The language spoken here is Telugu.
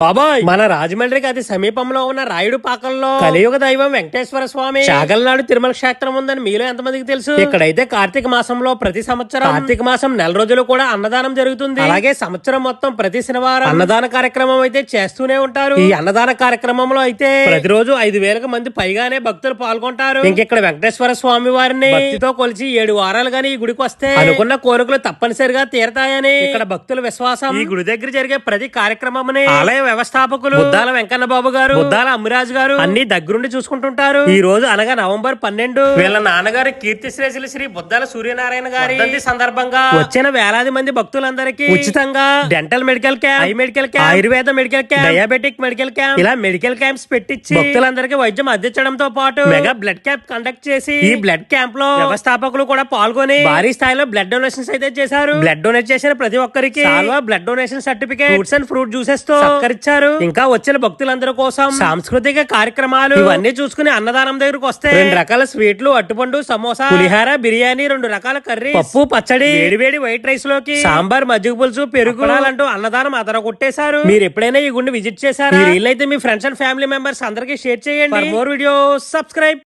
బాబాయ్! మన రాజమండ్రికి అతి సమీపంలో ఉన్న రాయుడు పాకంలో కలియుగ దైవం వెంకటేశ్వర స్వామి చాగల్నాడు తిరుమల క్షేత్రం ఉందని మీలో ఎంతమందికి తెలుసు? ఇక్కడైతే కార్తీక మాసంలో ప్రతి సంవత్సరం కార్తీక మాసం నెల రోజులు కూడా అన్నదానం జరుగుతుంది. అలాగే సంవత్సరం మొత్తం ప్రతి శనివారం అన్నదాన కార్యక్రమం అయితే చేస్తూనే ఉంటారు. ఈ అన్నదాన కార్యక్రమంలో అయితే ప్రతిరోజు ఐదు వేలకు మంది పైగానే భక్తులు పాల్గొంటారు. ఇంకెక్కడ వెంకటేశ్వర స్వామి వారిని భక్తితో కొలిచి ఏడు వారాలు గానీ ఈ గుడికి వస్తే అనుకున్న కోరికలు తప్పనిసరిగా తీరతాయని ఇక్కడ భక్తుల విశ్వాసం ఈ గుడి దగ్గర జరిగే ప్రతి కార్యక్రమం ఆలయ వ్యవస్థాపకులు బుద్దాల వెంకన్న బాబు గారు బుద్దాల అమ్మిరాజు గారు అన్ని దగ్గరుండి చూసుకుంటుంటారు. ఈ రోజు అనగా నవంబర్ పన్నెండు వీళ్ళ నాన్నగారు కీర్తి శ్రేషులు శ్రీ బుద్దాల సూర్యనారాయణ గారి సందర్భంగా వచ్చిన వేలాది మంది భక్తులందరికీ ఉచితంగా dental medical camp eye medical camp Ayurveda medical camp diabetic medical camp ఇలా మెడికల్ క్యాంప్స్ పెట్టించి భక్తులందరికీ వైద్యం అందించడంతో పాటు మెగా బ్లడ్ క్యాంప్ కండక్ట్ చేసి ఈ బ్లడ్ క్యాంప్లో వ్యవస్థాపకులు కూడా పాల్గొని భారీ స్థాయిలో బ్లడ్ డొనేషన్స్ అయితే చేశారు. బ్లడ్ డొనేట్ చేసిన ప్రతి ఒక్కరికి blood donation certificate fruits and fruit జ్యూసెస్తో సత్కరించారు ఇంకా వచ్చిన భక్తులందరి కోసం సాంస్కృతిక కార్యక్రమాలు. ఇవన్నీ చూసుకుని అన్నదానం దగ్గరకు వస్తే రెండు రకాల స్వీట్లు అట్టుపండు సమోసా పులిహార బిర్యానీ రెండు రకాల కర్రీ పప్పు పచ్చడి వేడి వేడి వైట్ రైస్లోకి సాంబార్ మజ్జిగ పులుసు పెరుగు. అంటూ అన్నదానం అదర కొట్టేశారు. మీరు ఎప్పుడైనా ఈ గుండె విజిట్ చేశారా? అయితే మీ ఫ్రెండ్స్ అండ్ ఫ్యామిలీ మెంబర్స్ అందరికీ షేర్ చేయండి. More video subscribe.